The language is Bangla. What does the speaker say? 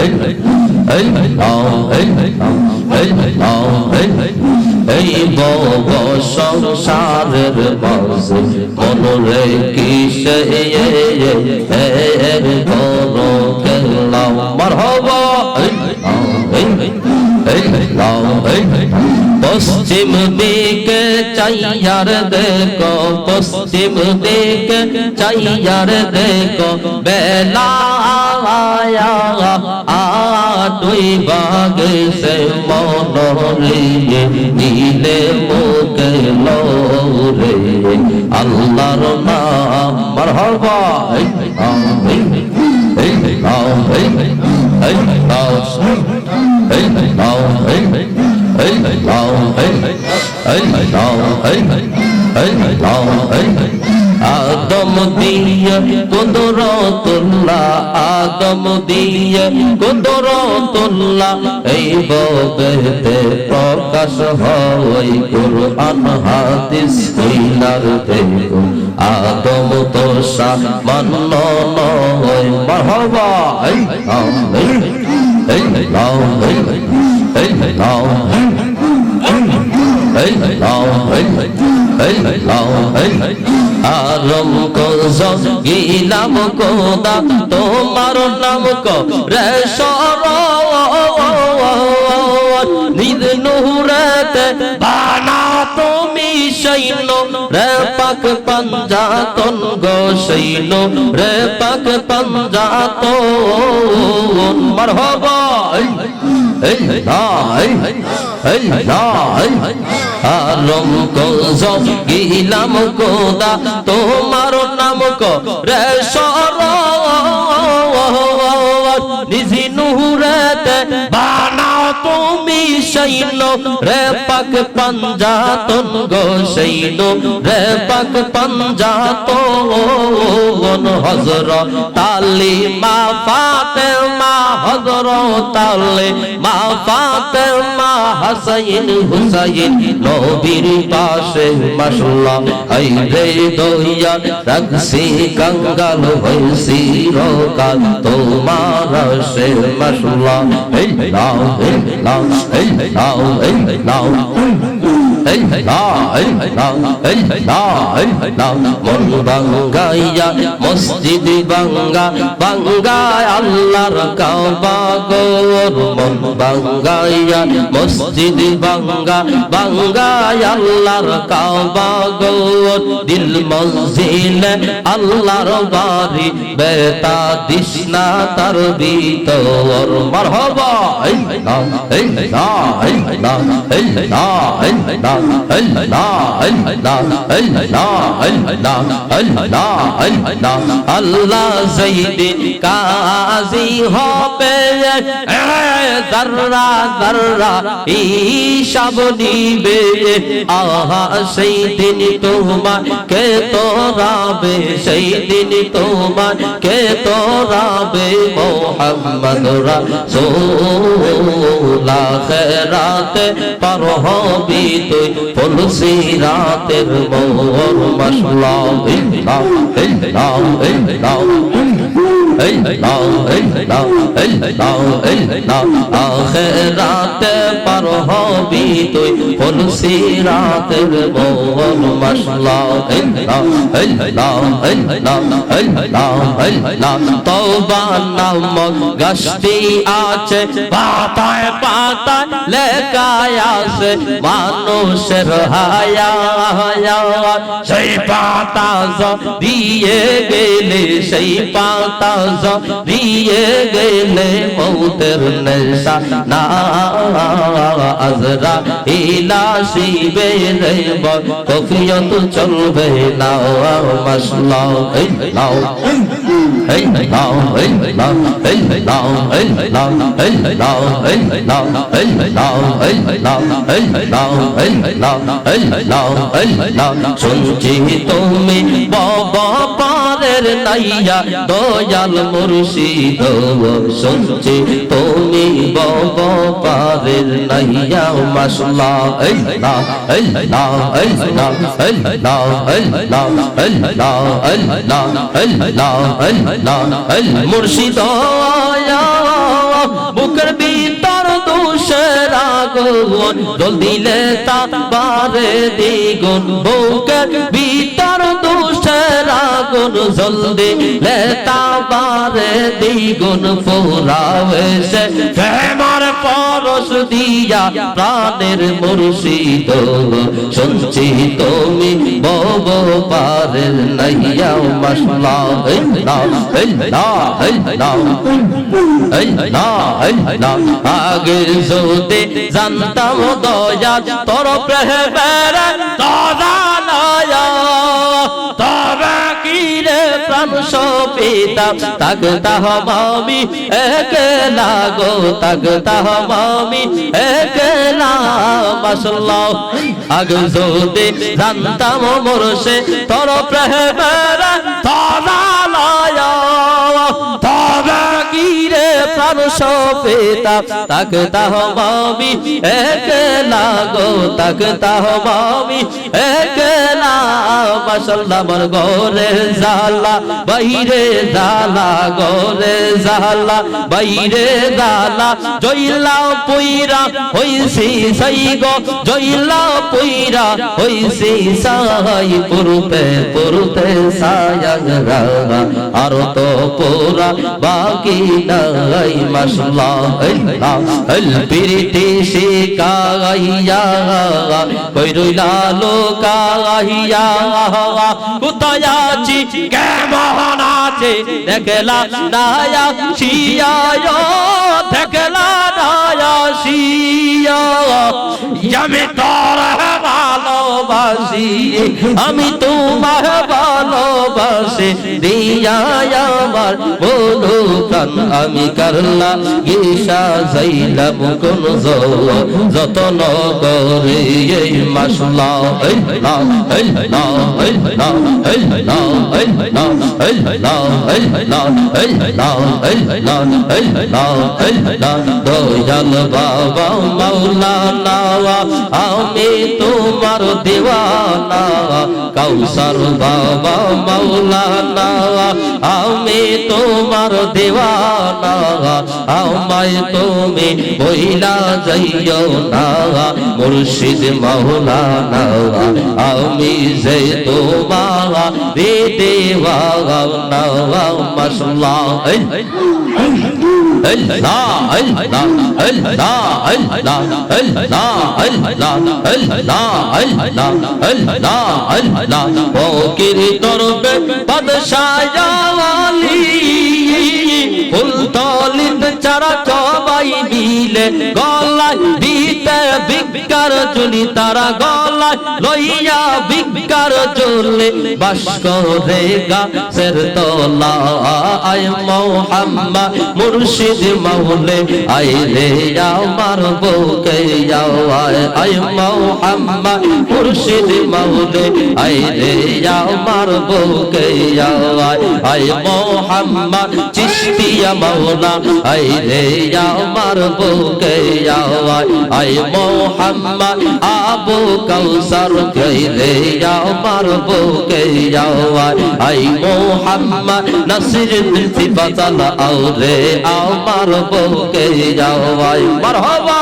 এই সংসারের মাঝে কিসে বড় গেলাম মারহাবা পশ্চিম দিকে চাইয়ার দেখো পশ্চিম দিকে চাইয়ার দেখো বেলা দুই ভাগে সে মন রে নীলে মুখে রে আল্লাহর নাম মারহাবা আমিন এই নাও এই এই নাও এই নাও এই এই নাও এই এই নাও এই এই নাও এই আদম দিয়ে কুদরতুল্লাহ আদম দিয়ে কুদরতুল্লাহ এই বগতে প্রকাশ হয় কুরআন, হাদিস কইলার দেখো আদম তো সামান্য নয়, মারহাবা। এই এই এই এই এই এই এই। আরম কিলাম কোদা তোমার নাম করেশর রে পাক পঞ্জা তন গো রে পাক পঞ্জা তো মরহবা আলম গিলাম কোদা তোমার নাম ক রে শৈল রে পাক পঞ্জাতন গো শৈল, রে পাক পঞ্জাতন হজরত তালি, মা ফাতেমা হজরত তালি, মা ফাতেমা হাসাইন হুসাইন নবীর পাশে মাশাল্লাহ আই রে দইয়া, রাখছি কঙ্গাল, হইছি রকাল, তোমার সে মাশাল্লাহ এই লাও 哎老哎老 মন বাঙ্গাইয়া মসজিদ বাঙ্গা বাঙ্গায় আল্লাহর কাবা গোর মন বাঙ্গাইয়া মসজিদ বাঙ্গা বাঙ্গায় আল্লাহর কাবা গোর দিল মসজিদ আল্লাহর বাড়ি বেতা দিশনা তার ভিতর মারহাবা এই লা এই লা এই লা এই লা এই লা আল্লাহ জৈদিন কাজী হবে দর্রা দর্রা হিসাব নিবে আহা সেই দিন তোমার কে তোরাবে সেই দিন তোমার কে তোরাবে মোহাম্মদ রাসূল আখিরাতে পার হবি তুই রাতের মশলা আখিরাতে পার হবি তুই ফুল সিরাতের মোর মশলা তওবা নামক গাছটি আছে পাতায় পাতায় লেখায় আছে মানুষের হায়া সেই পাতা দিয়ে গেলে সেই পাতা দিয়ে গেলে মৌতের নেশা না আজরা ইলা শিবে রে কফিয়ত চলবে না মশলা এই লাও এই লাও এই লাও এই লাও এই লাও এই লাও এই লাও এই লাও এই লাও এই লাও এই লাও এই লাও এই লাও শুনছি তুমি বাবা তোমাদের নাইয়া দয়াল মুর্শিদ শুনছি, তুমি বব পারের নাইয়া মাসলা, আল্লাহ আল্লাহ আল্লাহ আল্লাহ আল্লাহ আল্লাহ আল্লাহ আল্লাহ আল্লাহ আল্লাহ মুর্শিদ বুকের ভিতর দুসরা গুণ দল দিলে বারে দ্বিগুণ, বুকের ভিতর गुण जल्दी लेता बारे दी गुण फुरावे से फेमर পরশ দিয়া প্রাণের মুর্শিদ শুনছি তুমি বব পারের নাইয়া মশলা আগে সোতে জানতাম দয়া তোর প্রেহ নাম শোপিতা তাগতা হমামি একলা গো তাগতা হমামি একলা মাসাল্লাহ। আগজোদে জানতাম মোরশে তর প্রেমেরা প্রাণ সপিতা তাক তাহ মামি একলা গো, তাক তাহ মামি একলা মাসাল্লাহ মর গোরে জালা, বাইরে জালা, গোরে জালা, বাইরে জালা জইলা পুইরা হইছি সাই গো জইলা পুইরা হইছি সাই, পুরুতে পুরুতে সায়া রাগা আর তো পুরা বাকি নাই मसला अल्लाह अल पीरते से काहिया कोई रोला लो काहिया कुताया ची के मोहना चे देखला नाया शिया यो আমি তোর ভালোবাসি, আমি তোমার ভালোবাসি দিয়া আমার বলো প্রাণ, আমি করলা গিসা যাইলাম কোন যতন করে এই মাসলা এই না এই না দয়াল বাবা মাওলানা আমি তোমার দেওয়ানা কাউসার বাবা মাওলানা আমি তোমার দেওয়ানা আমায় তুমি বইলা যাইও না মুর্শিদ মাওলানা আমি যে তোমার রে দেওয়ানা বাদশাহ ফুল তলিন চারা মিলে গলায় দিতে বিকার চুলি তারা গলায় লইয়া চলে বাস করে আয় মোহাম্মদ মুর্শিদ মাওলে আয় রে আমার বউকে আয় আয় মোহাম্মদ মুর্শিদ মাওলে আয় রে আমার বউকে আয় আয় মোহাম্মদ চিশতিয়া মাওলা আয় রে আমার আমার বুকে আওয়ায় আই মোহাম্মদ আবু কৌসর কইলে আমার বুকে আওয়ায় আই মোহাম্মদ নসির সিফাতাল আউরে আমার বুকে আওয়ায় মারহাবা